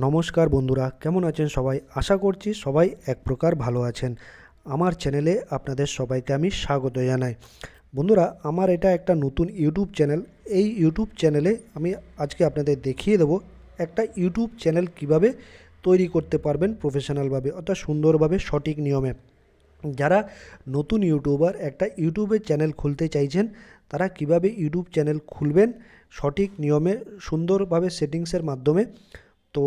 নমস্কার বন্ধুরা, কেমন আছেন সবাই? আশা করছি সবাই এক প্রকার ভালো আছেন। আমার চ্যানেলে আপনাদের সবাইকে আমি স্বাগত জানাই। বন্ধুরা, আমার এটা একটা নতুন ইউটিউব চ্যানেল। এই ইউটিউব চ্যানেলে আমি আজকে আপনাদের দেখিয়ে দেবো একটা ইউটিউব চ্যানেল কীভাবে তৈরি করতে পারবেন প্রফেশনালভাবে অর্থাৎ সুন্দরভাবে সঠিক নিয়মে। যারা নতুন ইউটিউবার, একটা ইউটিউবের চ্যানেল খুলতে চাইছেন, তারা কীভাবে ইউটিউব চ্যানেল খুলবেন, সঠিক নিয়মে, সুন্দরভাবে সেটিংসের মাধ্যমে তো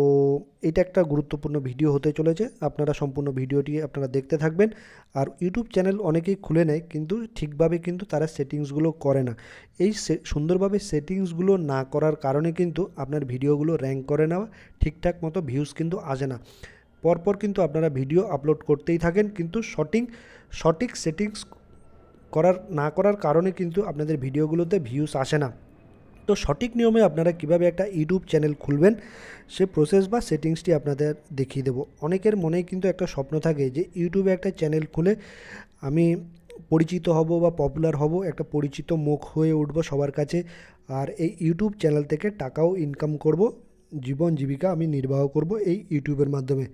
এটা একটা গুরুত্বপূর্ণ ভিডিও হতে চলেছে। আপনারা সম্পূর্ণ ভিডিওটি আপনারা দেখতে থাকবেন। আর ইউটিউব চ্যানেল অনেকেই খুলে নেয়, কিন্তু ঠিকভাবে কিন্তু তারা সেটিংসগুলো করে না। এই সুন্দরভাবে সেটিংসগুলো না করার কারণে কিন্তু আপনার ভিডিওগুলো র্যাঙ্ক করে নেওয়া, ঠিকঠাক মতো ভিউজ কিন্তু আসে না। পরপর কিন্তু আপনারা ভিডিও আপলোড করতেই থাকেন, কিন্তু সঠিক সঠিক সেটিংস করার, না করার কারণে কিন্তু আপনাদের ভিডিওগুলোতে ভিউস আসে না। তো সঠিক নিয়মে আপনারা কীভাবে একটা ইউটিউব চ্যানেল খুলবেন, সে প্রসেস বা সেটিংসটি আপনাদের দেখিয়ে দেবো। অনেকের মনেই কিন্তু একটা স্বপ্ন থাকে যে ইউটিউবে একটা চ্যানেল খুলে আমি পরিচিত হব বা পপুলার হব, একটা পরিচিত মুখ হয়ে উঠব সবার কাছে, আর এই ইউটিউব চ্যানেল থেকে টাকাও ইনকাম করব, জীবন জীবিকা আমি নির্বাহ করব এই ইউটিউবের মাধ্যমে।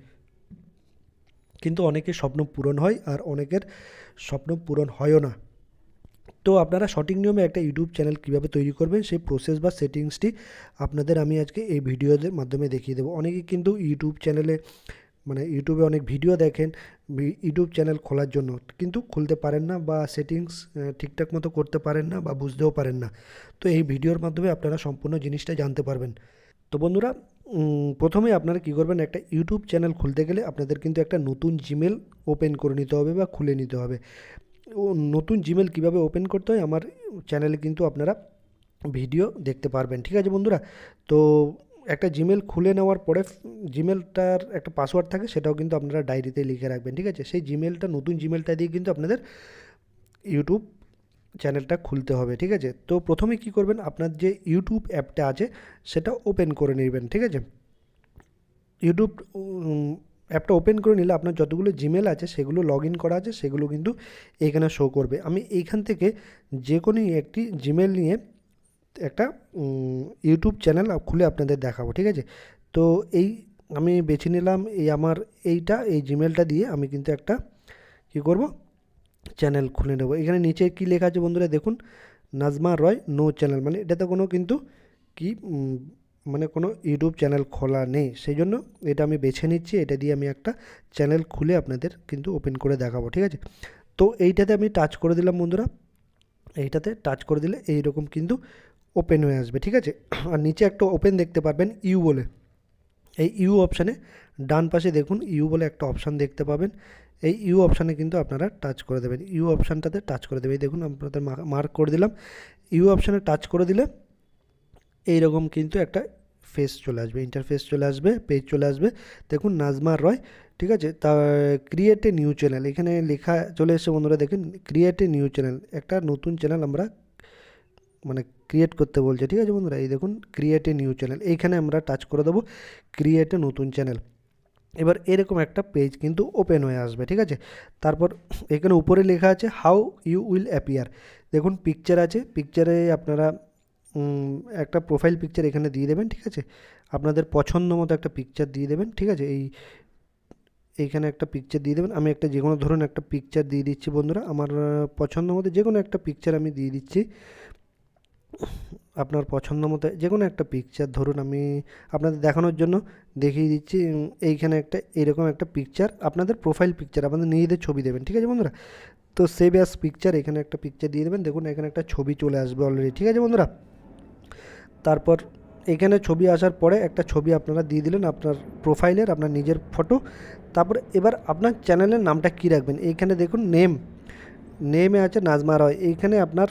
কিন্তু অনেকের স্বপ্ন পূরণ হয় আর অনেকের স্বপ্ন পূরণ হয়ও না। তো আপনারা সঠিক নিয়মে একটা ইউটিউব চ্যানেল কীভাবে তৈরি করবেন, সেই প্রসেস বা সেটিংসটি আপনাদের আমি আজকে এই ভিডিওদের মাধ্যমে দেখিয়ে দেবো। অনেকে কিন্তু ইউটিউব চ্যানেলে মানে ইউটিউবে অনেক ভিডিও দেখেন ইউটিউব চ্যানেল খোলার জন্য, কিন্তু খুলতে পারেন না বা সেটিংস ঠিকঠাক মতো করতে পারেন না বা বুঝতেও পারেন না। তো এই ভিডিওর মাধ্যমে আপনারা সম্পূর্ণ জিনিসটা জানতে পারবেন। তো বন্ধুরা প্রথমে আপনারা কী করবেন, একটা ইউটিউব চ্যানেল খুলতে গেলে আপনাদের কিন্তু একটা নতুন জিমেল ওপেন করে নিতে হবে বা খুলে নিতে হবে। নতুন জিমেল কীভাবে ওপেন করতে হয় আমার চ্যানেলে কিন্তু আপনারা ভিডিও দেখতে পারবেন। ঠিক আছে বন্ধুরা? তো একটা জিমেল খুলে নেওয়ার পরে জিমেলটার একটা পাসওয়ার্ড থাকে সেটাও কিন্তু আপনারা ডায়েরিতে লিখে রাখবেন। ঠিক আছে? সেই জিমেলটা নতুন জিমেলটা দিয়ে কিন্তু আপনাদের ইউটিউব চ্যানেলটা খুলতে হবে। ঠিক আছে? তো প্রথমে কি করবেন? আপনার যে ইউটিউব অ্যাপটা আছে সেটা ওপেন করে নেবেন। ঠিক আছে? ইউটিউব অ্যাপটা ওপেন করে নিলে আপনার যতগুলো জিমেল আছে, সেগুলো লগ ইন করা আছে, সেগুলো কিন্তু এইখানে শো করবে। আমি এইখান থেকে যে কোনো একটি জিমেল নিয়ে একটা ইউটিউব চ্যানেল খুলে আপনাদের দেখাবো, ঠিক আছে? তো এই আমি বেছে নিলাম, এই আমার এইটা, এই জিমেলটা দিয়ে আমি কিন্তু একটা কী করব? চ্যানেল খুলে নেব। এখানে নিচে কি লেখা আছে বন্ধুরা দেখুন নাজমা রয় নো চ্যানেল মানে এটাতে কোনো কিন্তু কি মানে কোনো ইউটিউব চ্যানেল খোলা নেই, সেই জন্য এটা আমি বেছে নিচ্ছি, এটা দিয়ে আমি একটা চ্যানেল খুলে আপনাদের কিন্তু ওপেন করে দেখাবো, ঠিক আছে? তো এইটাতে আমি টাচ করে দিলাম বন্ধুরা, এইটাতে টাচ করে দিলে এই রকম কিন্তু ওপেন হয়ে আসবে, ঠিক আছে? আর নিচে একটা ওপেন দেখতে পারবেন ইউ বলে, এই ইউ অপশানে ডান পাশে দেখুন ইউ বলে একটা অপশান দেখতে পাবেন, এই ইউ অপশানে কিন্তু আপনারা টাচ করে দেবেন, ইউ অপশানটাতে টাচ করে এই দেখুন আপনাদের মার্ক করে দিলাম, ইউ অপশানে টাচ করে দিলে এইরকম কিন্তু একটা ফেস চলে আসবে ইন্টারফেস চলে আসবে পেজ চলে আসবে। দেখুন নাজমা রয়, ঠিক আছে? তা ক্রিয়েট এ নিউ চ্যানেল এখানে লেখা চলে এসে বন্ধুরা, দেখুন ক্রিয়েট এ নিউ চ্যানেল একটা নতুন চ্যানেল আমরা মানে ক্রিয়েট করতে বলছে, ঠিক আছে বন্ধুরা? এই দেখুন ক্রিয়েট এ নিউ চ্যানেল এইখানে আমরা টাচ করে দেবো ক্রিয়েট এ নতুন চ্যানেল এবার এরকম একটা পেজ কিন্তু ওপেন হয়ে আসবে, ঠিক আছে? তারপর এখানে উপরে লেখা আছে হাউ ইউ উইল অ্যাপিয়ার দেখুন পিকচার আছে পিকচারে আপনারা একটা প্রোফাইল পিকচার এখানে দিয়ে দেবেন, ঠিক আছে? আপনাদের পছন্দ মতো একটা পিকচার দিয়ে দেবেন, ঠিক আছে? এই, এইখানে একটা পিকচার দিয়ে দেবেন। আমি একটা যে কোনো ধরুন একটা পিকচার দিয়ে দিচ্ছি বন্ধুরা। আমার পছন্দ মতো যে কোনো একটা পিকচার আমি দিয়ে দিচ্ছি। আপনার পছন্দ মতো যে কোনো একটা পিকচার ধরুন আমি আপনাদের দেখানোর জন্য দেখিয়ে দিচ্ছি। এইখানে একটা এরকম একটা পিকচার আপনাদের প্রোফাইল পিকচার আপনাদের নিজেদের ছবি দেবেন, ঠিক আছে বন্ধুরা? তো সেভ অ্যাস পিকচার এখানে একটা পিকচার দিয়ে দেবেন। দেখুন, এখানে একটা ছবি চলে আসবে অলরেডি ঠিক আছে বন্ধুরা? তারপর এখানে ছবি আসার পরে একটা ছবি আপনারা দিয়ে দিলেন আপনার প্রোফাইলের আপনার নিজের ফটো তারপর এবার আপনার চ্যানেলের নামটা কী রাখবেন? এইখানে দেখুন নেম নেমে আছে নাজমা রয়। এইখানে আপনার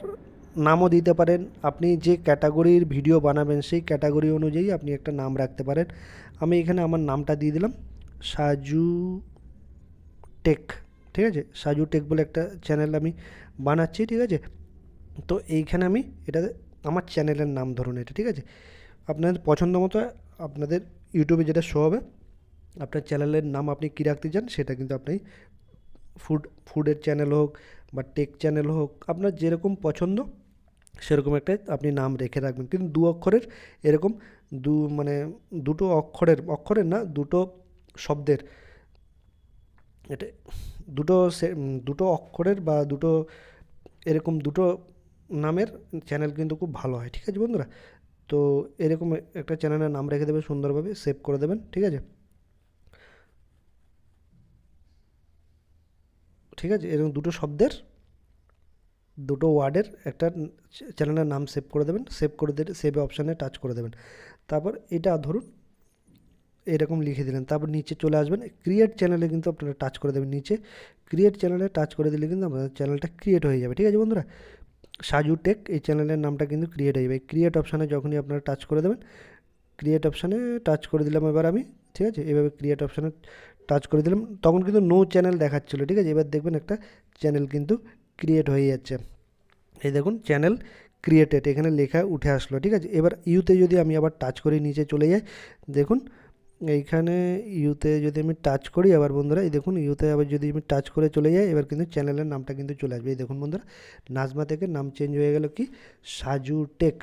নামও দিতে পারেন। আপনি যে ক্যাটাগরির ভিডিও বানাবেন, সেই ক্যাটাগরি অনুযায়ী আপনি একটা নাম রাখতে পারেন। আমি এখানে আমার নামটা দিয়ে দিলাম। সাজু টেক, ঠিক আছে? সাজু টেক বলে একটা চ্যানেল আমি বানাচ্ছি, ঠিক আছে? তো এইখানে আমি এটা আমার চ্যানেলের নাম ধরুন এটা, ঠিক আছে? আপনাদের পছন্দ মতো আপনাদের ইউটিউবে যেটা শো হবে, আপনার চ্যানেলের নাম আপনি কী রাখতে চান সেটা কিন্তু আপনি ফুড ফুডের চ্যানেল হোক বা টেক চ্যানেল হোক, আপনার যেরকম পছন্দ সেরকম একটা আপনি নাম রেখে রাখবেন। কিন্তু দু অক্ষরের এরকম দু মানে দুটো অক্ষরের অক্ষরের না, দুটো শব্দের এটা দুটো দুটো অক্ষরের বা দুটো এরকম দুটো নামের চ্যানেল কিন্তু খুব ভালো হয়, ঠিক আছে বন্ধুরা? তো এরকম একটা চ্যানেলের নাম রেখে দেবেন সুন্দরভাবে সেভ করে দেবেন, ঠিক আছে? ঠিক আছে, এরকম দুটো শব্দের, দুটো ওয়ার্ডের একটা চ্যানেলের নাম সেভ করে দেবেন সেভ করে দিলে সেভ অপশানে টাচ করে দেবেন। তারপর এটা ধরুন, এরকম লিখে দিলেন, তারপর নিচে চলে আসবেন ক্রিয়েট চ্যানেলে কিন্তু আপনারা টাচ করে দেবেন নিচে। ক্রিয়েট চ্যানেলে টাচ করে দিলে কিন্তু আপনাদের চ্যানেলটা ক্রিয়েট হয়ে যাবে, ঠিক আছে বন্ধুরা? সাজু টেক, এই চ্যানেলের নামটা কিন্তু ক্রিয়েট হয়ে যাবে ক্রিয়েট অপশানে যখনই আপনারা টাচ করে দেবেন ক্রিয়েট অপশানে টাচ করে দিলাম এবার আমি, ঠিক আছে? এভাবে ক্রিয়েট অপশানে টাচ করে দিলাম, তখন কিন্তু নো চ্যানেল দেখাচ্ছিলো, ঠিক আছে? এবার দেখবেন একটা চ্যানেল কিন্তু ক্রিয়েট হয়ে যাচ্ছে। এই দেখুন চ্যানেল ক্রিয়েটেড এখানে লেখা উঠে আসলো, ঠিক আছে? এবার ইউতে যদি আমি আবার টাচ করি নিচে চলে যাই, দেখুন এইখানে ইউতে যদি আমি টাচ করি আবার বন্ধুরা, এই দেখুন ইউতে আবার যদি আমি টাচ করে চলে যাই, এবার কিন্তু চ্যানেলের নামটা কিন্তু চলে আসবে। এই দেখুন বন্ধুরা নাজমা থেকে নাম চেঞ্জ হয়ে গেল কি? সাজু টেক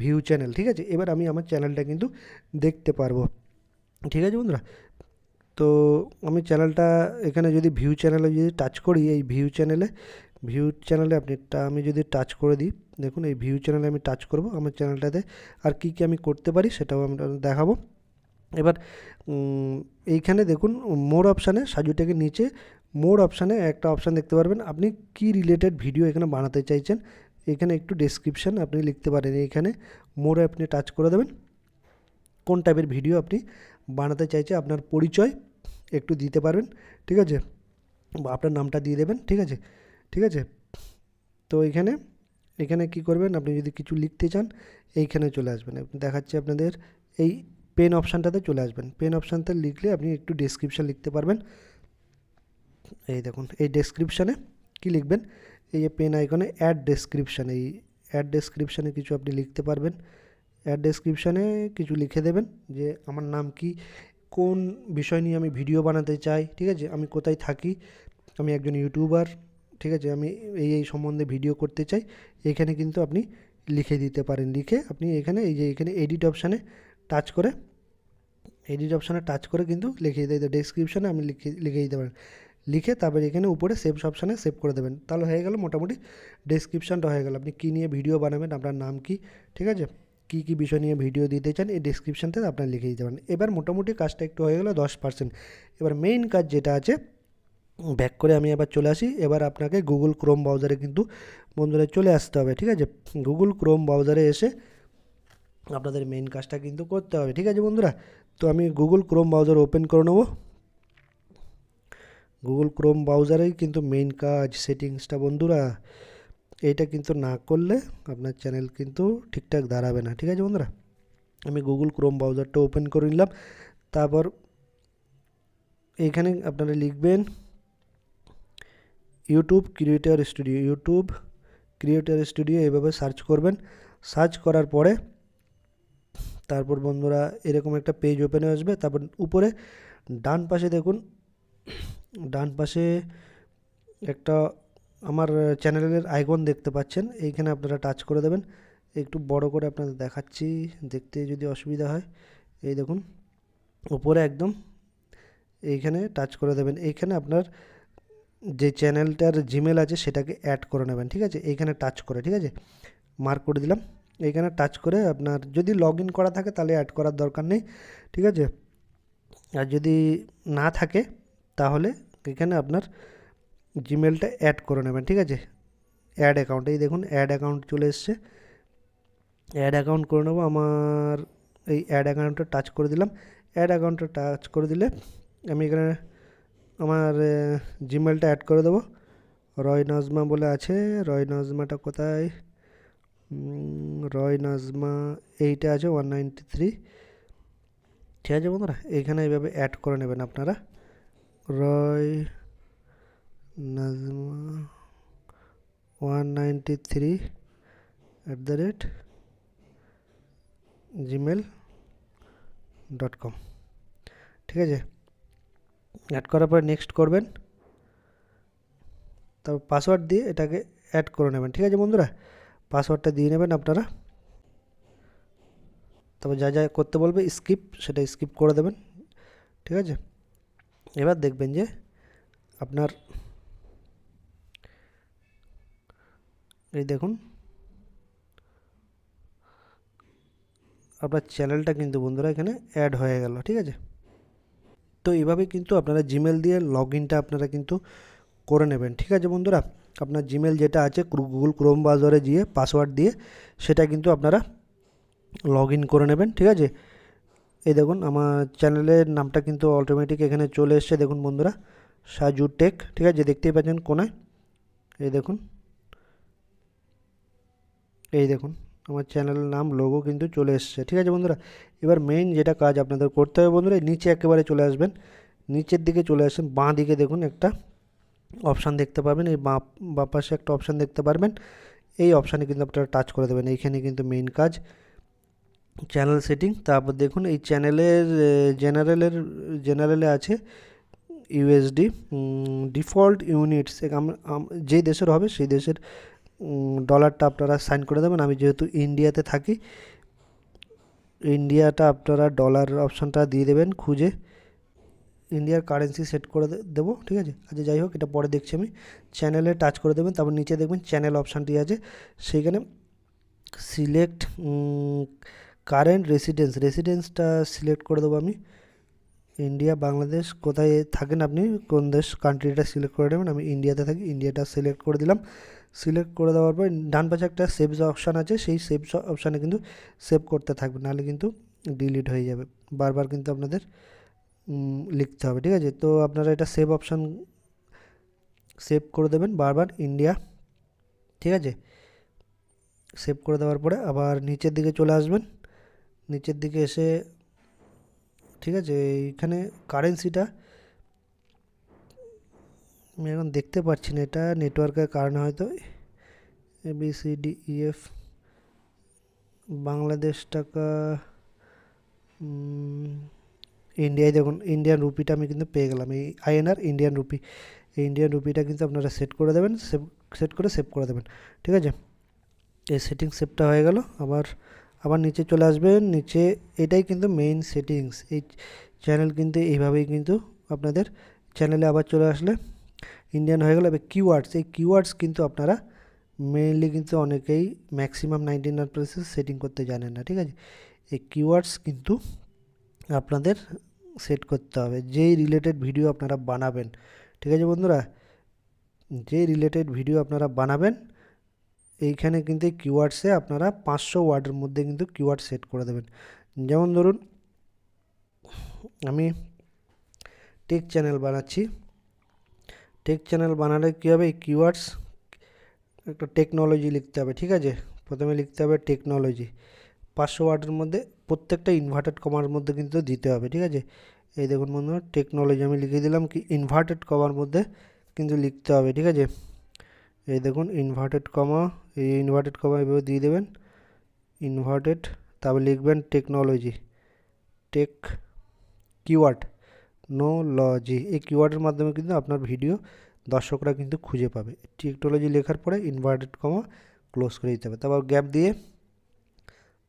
ভিউ চ্যানেল ঠিক আছে? এবার আমি আমার চ্যানেলটা কিন্তু দেখতে পারব। ঠিক আছে বন্ধুরা? তো আমি চ্যানেলটা এখানে যদি ভিউ চ্যানেলে যদি টাচ করি, এই ভিউ চ্যানেলে ভিউ চ্যানেলে আপনি আমি যদি টাচ করে দিই, দেখুন এই ভিউ চ্যানেলে আমি টাচ করব। আমার চ্যানেলটাতে আর কি কি আমি করতে পারি সেটাও আমরা দেখাবো। এবার এইখানে দেখুন মোর অপশানে সাজুটাকে নিচে মোর অপশানে একটা অপশান দেখতে পারবেন। আপনি কি রিলেটেড ভিডিও এখানে বানাতে চাইছেন, এখানে একটু ডেসক্রিপশান আপনি লিখতে পারেন। এইখানে মোড়ে আপনি টাচ করে দেবেন। কোন টাইপের ভিডিও আপনি বানাতে চাইছে, আপনার পরিচয় একটু দিতে পারবেন, ঠিক আছে? আপনার নামটা দিয়ে দেবেন, ঠিক আছে? ঠিক আছে? তো এখানে এখানে কি করবেন, আপনি যদি কিছু লিখতে চান, এইখানে চলে আসবেন। দেখাচ্ছি আপনাদের এই পেন অপশানটাতে চলে আসবেন। পেন অপশানতে লিখলে আপনি একটু ডেসক্রিপশান লিখতে পারবেন। এই দেখুন, এই ডেসক্রিপশানে কি লিখবেন? এই যে পেন আইকনে অ্যাড ডেসক্রিপশান এই অ্যাড ডেসক্রিপশানে কিছু আপনি লিখতে পারবেন। অ্যাড ডেসক্রিপশানে কিছু লিখে দেবেন যে আমার নাম কি, কোন বিষয় নিয়ে আমি ভিডিও বানাতে চাই, ঠিক আছে? আমি কোথায় থাকি, আমি একজন ইউটিউবার ঠিক আছে? আমি এই এই সম্বন্ধে ভিডিও করতে চাই। এখানে কিন্তু আপনি লিখে দিতে পারেন। লিখে আপনি এখানে, এই যে এখানে এডিট অপশানে টাচ করে এডিট অপশানে টাচ করে কিন্তু লিখে দিতে ডেসক্রিপশানে আপনি লিখে লিখে দিতে পারেন লিখে তারপরে এখানে উপরে সেভ অপশানে সেভ করে দেবেন। তাহলে হয়ে গেল মোটামুটি ডেসক্রিপশানটা হয়ে গেল। আপনি কী নিয়ে ভিডিও বানাবেন, আপনার নাম কি, ঠিক আছে? কী কী বিষয় নিয়ে ভিডিও দিতে চান, এই ডেসক্রিপশানটাতে আপনার লিখে দিতে পারেন। এবার মোটামুটি কাজটা একটু হয়ে গেলো দশ পার্সেন্ট এবার মেইন কাজ যেটা আছে ব্যাক করে আমি এবার চলে আসি। এবার আপনাকে গুগল ক্রোম ব্রাউজারে কিন্তু বন্ধুরা চলে আসতে হবে, ঠিক আছে? গুগল ক্রোম ব্রাউজারে এসে আপনাদের মেইন কাজটা কিন্তু করতে হবে। ঠিক আছে বন্ধুরা? তো আমি গুগল ক্রোম ব্রাউজার ওপেন করে নেব। গুগল ক্রোম ব্রাউজারেই কিন্তু মেইন কাজ সেটিংসটা বন্ধুরা এইটা কিন্তু না করলে আপনার চ্যানেল কিন্তু ঠিকঠাক দাঁড়াবে না। ঠিক আছে বন্ধুরা? আমি গুগল ক্রোম ব্রাউজারটা ওপেন করে নিলাম। তারপর এইখানে আপনারা লিখবেন YouTube creator studio YouTube creator studio এভাবে সার্চ করবেন। সার্চ করার পরে তারপর বন্ধুরা এরকম একটা পেজ ওপেন হয়ে আসবে। তারপর উপরে ডান পাশে দেখুন, ডান পাশে একটা আমার চ্যানেলের আইকন দেখতে পাচ্ছেন। এইখানে আপনারা টাচ করে দেবেন। একটু বড় করে আপনাদের দেখাচ্ছি, দেখতে যদি অসুবিধা হয়। এই দেখুন, উপরে একদম এইখানে টাচ করে দেবেন। এইখানে আপনার যে চ্যানেলটার জিমেল আছে, সেটাকে অ্যাড করে নেবেন, ঠিক আছে? এইখানে টাচ করে, ঠিক আছে? মার্ক করে দিলাম। এইখানে টাচ করে আপনার যদি লগ করা থাকে তাহলে অ্যাড করার দরকার নেই, ঠিক আছে? আর যদি না থাকে তাহলে এখানে আপনার জিমেলটা অ্যাড করে নেবেন, ঠিক আছে? অ্যাড অ্যাকাউন্ট এই দেখুন অ্যাড অ্যাকাউন্ট চলে এসছে। অ্যাড অ্যাকাউন্ট করে নেব, আমার এই অ্যাড অ্যাকাউন্টটা টাচ করে দিলাম। অ্যাড অ্যাকাউন্টটা টাচ করে দিলে আমি এখানে আমার জিমেলটা অ্যাড করে দেবো। রয় নজমা বলে আছে, রয় নজমাটা কোথায়? রয় নাজমা এইটা আছে ওয়ান নাইনটি থ্রি ঠিক আছে বন্ধুরা এইখানে এইভাবে অ্যাড করে নেবেন আপনারা। Roy Najma one ninety three at the rate Gmail dot com ঠিক আছে? অ্যাড করার পরে নেক্সট করবেন। তারপর পাসওয়ার্ড দিয়ে এটাকে অ্যাড করে নেবেন। ঠিক আছে বন্ধুরা? পাসওয়ার্ডটা দিয়ে নেবেন আপনারা। তারপর যা যা করতে বলবে স্কিপ সেটা স্কিপ করে দেবেন। ঠিক আছে? এবার দেখবেন যে আপনার এই দেখুন, আপনার চ্যানেলটা কিন্তু বন্ধুরা এখানে অ্যাড হয়ে গেল, ঠিক আছে? তো এইভাবে কিন্তু আপনারা জিমেল দিয়ে লগ ইনটা আপনারা কিন্তু করে নেবেন, ঠিক আছে বন্ধুরা? আপনার জিমেল যেটা আছে গুগল ক্রোম ব্রাউজারে গিয়ে পাসওয়ার্ড দিয়ে সেটা কিন্তু আপনারা লগ করে নেবেন, ঠিক আছে? এই দেখুন, আমার চ্যানেলের নামটা কিন্তু অটোমেটিক এখানে চলে এসছে, দেখুন বন্ধুরা, সাজু টেক, ঠিক আছে? দেখতেই পাচ্ছেন কোনায়? এই দেখুন এই দেখুন, আমার চ্যানেলের নাম লোগো কিন্তু চলে এসছে, ঠিক আছে বন্ধুরা? এবার মেইন যেটা কাজ আপনাদের করতে হবে বন্ধুরা নিচে একেবারে চলে আসবেন, নিচের দিকে চলে আসবেন বাঁ দিকে দেখুন একটা অপশান দেখতে পাবেন এই বাঁ পাশে একটা অপশান দেখতে পারবেন। এই অপশানে কিন্তু আপনারা টাচ করে দেবেন। এইখানে কিন্তু মেইন কাজ চ্যানেল সেটিং তারপর দেখুন, এই চ্যানেলের জেনারেলের জেনারেলে আছে ইউএসডি ডিফল্ট ইউনিটস যে দেশের হবে, সেই দেশের ডলারটা আপনারা সাইন করে দেবেন। আমি যেহেতু ইন্ডিয়াতে থাকি ইন্ডিয়াটা আপনারা ডলার অপশানটা দিয়ে দেবেন খুঁজে। ইন্ডিয়ার কারেন্সি সেট করে দেবো, ঠিক আছে? আচ্ছা যাই হোক, এটা পরে দেখছি আমি। চ্যানেলে টাচ করে দেবেন, তারপর নিচে দেখবেন চ্যানেল অপশানটি আছে। সেইখানে সিলেক্ট কারেন্ট রেসিডেন্স রেসিডেন্সটা সিলেক্ট করে দেবো আমি। ইন্ডিয়া বাংলাদেশ কোথায় থাকেন আপনি? কোন দেশ কান্ট্রিটা সিলেক্ট করে নেবেন? আমি ইন্ডিয়াতে থাকি ইন্ডিয়াটা সিলেক্ট করে দিলাম। সিলেক্ট করে দেওয়ার পর, ডান পাশে একটা সেভ অপশান আছে, সেই সেভ অপশানে কিন্তু সেভ করতে থাকবে নাহলে কিন্তু ডিলিট হয়ে যাবে। বারবার কিন্তু আপনাদের লিখতে হবে, ঠিক আছে? তো আপনারা এটা সেভ অপশান সেভ করে দেবেন বারবার ইন্ডিয়া ঠিক আছে? সেভ করে দেওয়ার পরে আবার নিচের দিকে চলে আসবেন। নিচের দিকে এসে, ঠিক আছে, এইখানে কারেন্সিটা আমি এখন দেখতে পাচ্ছি না, এটা নেটওয়ার্কের কারণে হয়তো A B C D E F Bangladesh টাকা ইন্ডিয়ায় দেখুন ইন্ডিয়ান রুপিটা আমি কিন্তু পেয়ে গেলাম। এই আইএনআর ইন্ডিয়ান রুপি এই ইন্ডিয়ান রুপিটা কিন্তু আপনারা সেট করে দেবেন সেভ সেট করে সেভ করে দেবেন, ঠিক আছে? এই সেটিং সেভটা হয়ে গেল, আবার আবার নিচে চলে আসবেন নিচে এটাই কিন্তু মেইন সেটিংস এই চ্যানেল কিন্তু এইভাবেই কিন্তু আপনাদের চ্যানেলে আবার চলে আসলে ইন্ডিয়ান হয়ে গেল। এবার কিওয়ার্ডস এই কিওয়ার্ডস কিন্তু আপনারা মেইনলি কিন্তু অনেকেই maximum ninety nine percent setting করতে জানেন না, ঠিক আছে? এই কিওয়ার্ডস কিন্তু আপনাদের সেট করতে হবে। যেই রিলেটেড ভিডিও আপনারা বানাবেন, ঠিক আছে বন্ধুরা? যে রিলেটেড ভিডিও আপনারা বানাবেন, এইখানে কিন্তু কিওয়ার্ডসে আপনারা পাঁচশো ওয়ার্ডের মধ্যে কিন্তু কিওয়ার্ড সেট করে দেবেন। যেমন ধরুন, আমি টেক চ্যানেল বানাচ্ছি। টেক চ্যানেল বানালে কী হবে? এই কিওয়ার্ডস একটা টেকনোলজি লিখতে হবে, ঠিক আছে? প্রথমে লিখতে হবে টেকনোলজি পাঁচশো ওয়ার্ডের মধ্যে প্রত্যেকটা ইনভার্টেড কমার মধ্যে কিন্তু দিতে হবে, ঠিক আছে? এই দেখুন বন্ধুরা টেকনোলজি আমি লিখে দিলাম কি ইনভার্টেড কমার মধ্যে কিন্তু লিখতে হবে, ঠিক আছে? এই দেখুন ইনভার্টেড কমা এই ইনভার্টেড কমা এভাবে দিয়ে দেবেন। ইনভার্টেড তারপর লিখবেন technology tech keyword no logy এই কিওয়ার্ডের মাধ্যমে কিন্তু আপনার ভিডিও দর্শকরা কিন্তু খুঁজে পাবে। টেকনোলজি লেখার পরে ইনভার্টেড কমা ক্লোজ করে দিতে হবে। তারপর গ্যাপ দিয়ে,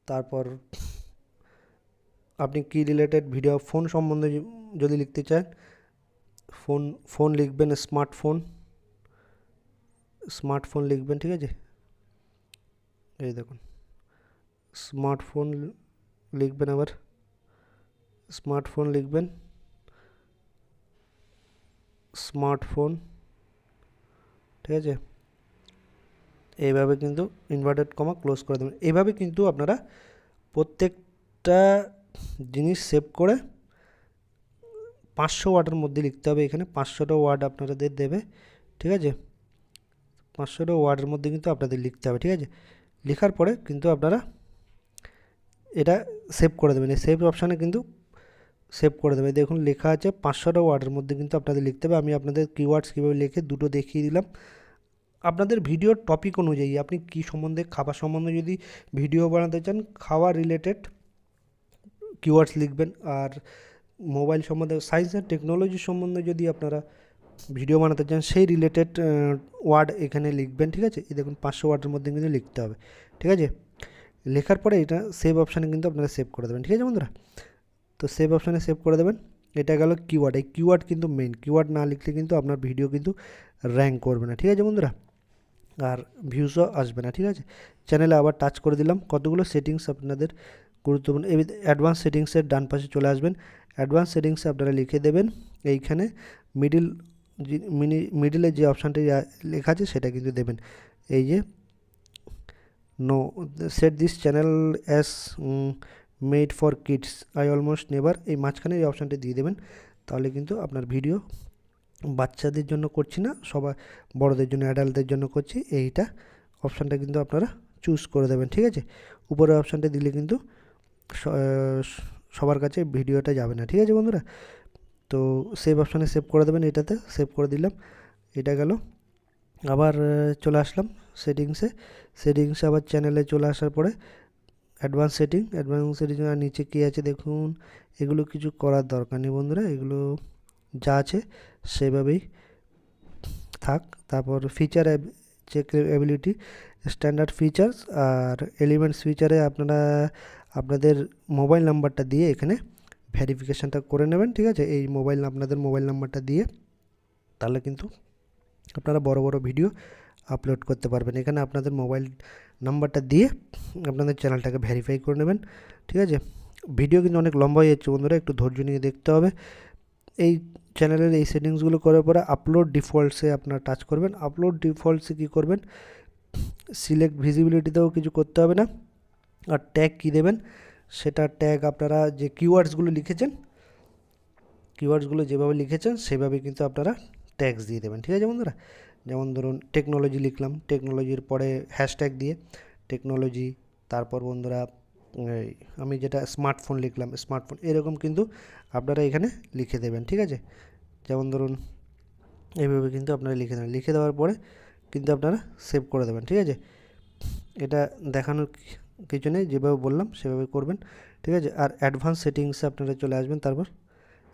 তারপর আপনি কি রিলেটেড ভিডিও ফোন সম্বন্ধে যদি লিখতে চান ফোন ফোন লিখবেন স্মার্টফোন স্মার্টফোন লিখবেন, ঠিক আছে? এই দেখুন স্মার্টফোন লিখবেন আবার স্মার্টফোন লিখবেন স্মার্টফোন ঠিক আছে? এইভাবে কিন্তু ইনভার্টেড কমা ক্লোজ করে দেবেন। এইভাবে কিন্তু আপনারা প্রত্যেকটা জিনিস সেভ করে পাঁচশো ওয়ার্ডের মধ্যে লিখতে হবে এখানে। পাঁচশোটা ওয়ার্ড আপনাদের দেবে, ঠিক আছে? পাঁচশোটা ওয়ার্ডের মধ্যে কিন্তু আপনাদের লিখতে হবে, ঠিক আছে? লেখার পরে কিন্তু আপনারা এটা সেভ করে দেবেন। এই সেভ অপশানে কিন্তু সেভ করে দেবে দেখুন, লেখা আছে পাঁচশোটা ওয়ার্ডের মধ্যে কিন্তু আপনাদের লিখতে হবে। আমি আপনাদের কিওয়ার্ডস কীভাবে লিখে দুটো দেখিয়ে দিলাম। আপনাদের ভিডিওর টপিক অনুযায়ী আপনি কী সম্বন্ধে, খাবার সম্বন্ধে যদি ভিডিও বানাতে চান খাওয়ার রিলেটেড কিওয়ার্ডস লিখবেন আর মোবাইল সম্বন্ধে সায়েন্স অ্যান্ড টেকনোলজি সম্বন্ধে যদি আপনারা ভিডিও বানাতে চান, সেই রিলেটেড ওয়ার্ড এখানে লিখবেন, ঠিক আছে? এই দেখুন, পাঁচশো ওয়ার্ডের মধ্যে কিন্তু লিখতে হবে, ঠিক আছে? লেখার পরে এটা সেভ অপশানে কিন্তু আপনারা সেভ করে দেবেন, ঠিক আছে বন্ধুরা? তো সেভ অপশানে সেভ করে দেবেন, এটা গেল কিওয়ার্ড এই কিওয়ার্ড কিন্তু মেন কিওয়ার্ড না লিখলে কিন্তু আপনার ভিডিও কিন্তু র্যাঙ্ক করবে না, ঠিক আছে বন্ধুরা? আর ভিউসও আসবে না, ঠিক আছে? চ্যানেলে আবার টাচ করে দিলাম, কতগুলো সেটিংস আপনাদের গুরুত্বপূর্ণ। এই অ্যাডভান্স সেটিংসের ডান পাশে চলে আসবেন। অ্যাডভান্স সেটিংসে আপনারা লিখে দেবেন, এইখানে মিডিল মিনি মিডিলে যে অপশানটি লেখা আছে সেটা কিন্তু দেবেন। এই যে no set this channel as made for kids I almost never এই মাঝখানে এই অপশানটি দিয়ে দেবেন, তাহলে কিন্তু আপনার ভিডিও বাচ্চাদের জন্য করছি না, সবাই বড়দের জন্য অ্যাডাল্টদের জন্য করছি। এইটা অপশানটা কিন্তু আপনারা চুজ করে দেবেন, ঠিক আছে? উপরের অপশানটা দিলে কিন্তু সবার কাছে ভিডিওটা যাবে না, ঠিক আছে বন্ধুরা? তো সেভ অপশানে সেভ করে দেবেন এটাতে সেভ করে দিলাম, এটা গেল। আবার চলে আসলাম সেটিংসে সেটিংসে আবার চ্যানেলে চলে আসার পরে অ্যাডভান্স সেটিং অ্যাডভান্স সেটিং আর নিচে কী আছে দেখুন, এগুলো কিছু করার দরকার নেই বন্ধুরা, এগুলো যা আছে সেভাবেই থাক। তারপর feature check ability standard features আর এলিমেন্টস ফিচারে আপনারা আপনাদের মোবাইল নাম্বারটা দিয়ে এখানে ভ্যারিফিকেশানটা করে নেবেন, ঠিক আছে? এই মোবাইল, আপনাদের মোবাইল নাম্বারটা দিয়ে। তাহলে কিন্তু আপনারা বড় বড় ভিডিও আপলোড করতে পারবেন। এখানে আপনাদের মোবাইল নাম্বারটা দিয়ে আপনাদের চ্যানেলটাকে ভেরিফাই করে নেবেন, ঠিক আছে? ভিডিও কিন্তু অনেক লম্বা হয়ে যাচ্ছে বন্ধুরা, একটু ধৈর্য নিয়ে দেখতে হবে। এই চ্যানেলের এই সেটিংসগুলো করার পরে আপলোড ডিফল্টসে আপনারা টাচ করবেন। আপলোড ডিফল্টসে কী করবেন? সিলেক্ট ভিজিবিলিটিতেও কিছু করতে হবে না। আর ট্যাগ কী দেবেন? সেটা ট্যাগ আপনারা যে কিওয়ার্ডসগুলো লিখেছেন কিওয়ার্ডসগুলো যেভাবে লিখেছেন, সেভাবে কিন্তু আপনারা ট্যাগস দিয়ে দেবেন, ঠিক আছে বন্ধুরা? যেমন ধরুন টেকনোলজি লিখলাম টেকনোলজির পরে হ্যাশট্যাগ দিয়ে টেকনোলজি তারপর বন্ধুরা আমি যেটা স্মার্টফোন লিখলাম স্মার্টফোন এরকম কিন্তু আপনারা এখানে লিখে দেবেন, ঠিক আছে? যেমন ধরুন এইভাবে কিন্তু আপনারা লিখে দেবেন, লিখে দেওয়ার পরে কিন্তু আপনারা সেভ করে দেবেন, ঠিক আছে? এটা দেখানোর কিছু নেই, যেভাবে বললাম সেভাবে করবেন। ঠিক আছে? আর অ্যাডভান্স সেটিংসে আপনারা চলে আসবেন তারপর।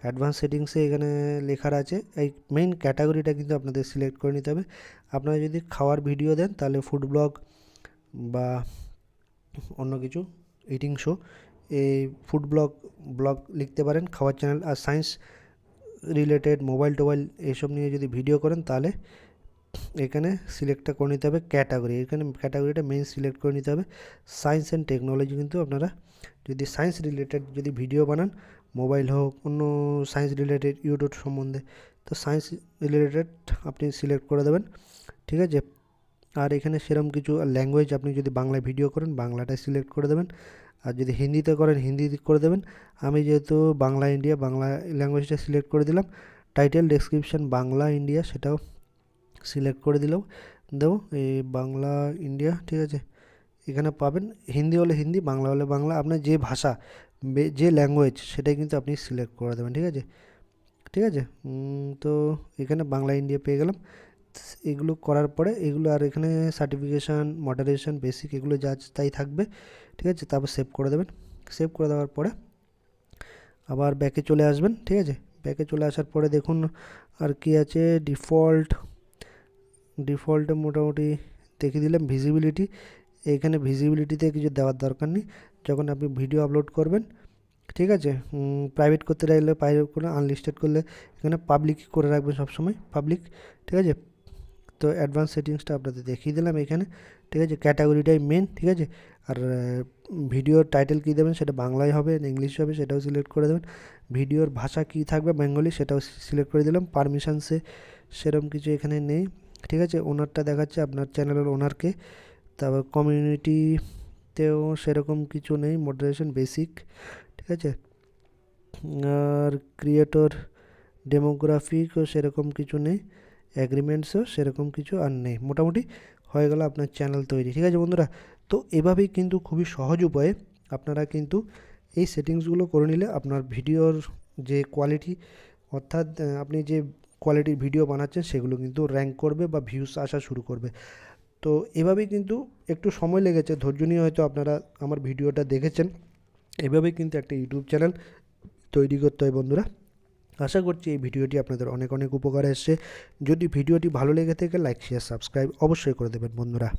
অ্যাডভান্স সেটিংসে এখানে লেখার আছে, এই মেইন ক্যাটাগরিটা কিন্তু আপনাদের সিলেক্ট করে নিতে হবে। আপনারা যদি খাওয়ার ভিডিও দেন, তাহলে ফুড ব্লগ বা অন্য কিছু ইটিং শো এই ফুড ব্লগ ব্লগ লিখতে পারেন, খাওয়ার চ্যানেল আর সায়েন্স রিলেটেড মোবাইল টোবাইল এইসব নিয়ে যদি ভিডিও করেন, তাহলে এখানে সিলেক্টটা করে নিতে হবে ক্যাটাগরি। এখানে ক্যাটাগরিটা মেইন সিলেক্ট করে নিতে হবে। সায়েন্স অ্যান্ড টেকনোলজি কিন্তু আপনারা যদি সায়েন্স রিলেটেড যদি ভিডিও বানান মোবাইল হোক, অন্য সায়েন্স রিলেটেড ইউটিউব সম্বন্ধে, তো সায়েন্স রিলেটেড আপনি সিলেক্ট করে দেবেন। ঠিক আছে? আর এখানে সেরকম কিছু ল্যাঙ্গুয়েজ আপনি যদি বাংলায় ভিডিও করেন, বাংলাটাই সিলেক্ট করে দেবেন। আর যদি হিন্দিতে করেন, হিন্দি করে দেবেন। আমি যেহেতু বাংলা ইন্ডিয়া বাংলা ল্যাঙ্গুয়েজটা সিলেক্ট করে দিলাম টাইটেল ডেসক্রিপশান বাংলা ইন্ডিয়া সেটাও সিলেক্ট করে দিলাম। দেবো, এই বাংলা ইন্ডিয়া ঠিক আছে? এখানে পাবেন। হিন্দি হলে হিন্দি, বাংলা হলে বাংলা। আপনার যে ভাষা যে ল্যাঙ্গুয়েজ সেটাই কিন্তু আপনি সিলেক্ট করে দেবেন, ঠিক আছে? ঠিক আছে? তো এখানে বাংলা ইন্ডিয়া পেয়ে গেলাম। এগুলো করার পরে, এগুলো আর এখানে সার্টিফিকেশান মডারেশন বেসিক এগুলো যা তাই থাকবে, ঠিক আছে? তারপর সেভ করে দেবেন। সেভ করে দেওয়ার পরে আবার ব্যাকে চলে আসবেন, ঠিক আছে? ব্যাকে চলে আসার পরে দেখুন আর কি আছে ডিফল্ট ডিফল্টে মোটামুটি দেখিয়ে দিলাম ভিজিবিলিটি এখানে ভিজিবিলিটিতে কিছু দেওয়ার দরকার নেই। যখন আপনি ভিডিও আপলোড করবেন, ঠিক আছে? প্রাইভেট করতে চাইলে প্রাইভেট করে আনলিস্টেড করলে এখানে পাবলিক করে রাখবেন সবসময় পাবলিক ঠিক আছে? তো অ্যাডভান্স সেটিংসটা আপনাদের দেখিয়ে দিলাম এখানে, ঠিক আছে? ক্যাটাগরিটাই মেন ঠিক আছে? আর ভিডিওর টাইটেল কী দেবেন সেটা বাংলায় হবে, ইংলিশ হবে, সেটাও সিলেক্ট করে দেবেন। ভিডিওর ভাষা কী থাকবে বেঙ্গলি সেটাও সিলেক্ট করে দিলাম। পারমিশনসে সেরকম কিছু এখানে নেই। ঠিক আছে? ওনারটা দেখাচ্ছে, আপনার চ্যানেলের ওনারকে তারপর কমিউনিটিতেও সেরকম কিছু নেই মডারেশন বেসিক ঠিক আছে? আর ক্রিয়েটর ডেমোগ্রাফিকও সেরকম কিছু নেই অ্যাগ্রিমেন্টসও সেরকম কিছু আর নেই। মোটামুটি হয়ে গেল আপনার চ্যানেল তৈরি, ঠিক আছে বন্ধুরা? তো এভাবেই কিন্তু খুবই সহজ উপায়ে আপনারা কিন্তু এই সেটিংসগুলো করে নিলে আপনার ভিডিওর যে কোয়ালিটি অর্থাৎ আপনি যে কোয়ালিটির ভিডিও বানাচ্ছেন, সেগুলো কিন্তু র্যাঙ্ক করবে বা ভিউস আসা শুরু করবে। তো এভাবেই কিন্তু একটু সময় লেগেছে। ধৈর্য নিয়ে হয়তো আপনারা আমার ভিডিওটা দেখেছেন। এভাবেই কিন্তু একটা ইউটিউব চ্যানেল তৈরি করতে হয় বন্ধুরা। আশা করছি এই ভিডিওটি আপনাদের অনেক অনেক উপকার এসছে। যদি ভিডিওটি ভালো লেগে থাকে লাইক শেয়ার সাবস্ক্রাইব অবশ্যই করে দেবেন বন্ধুরা।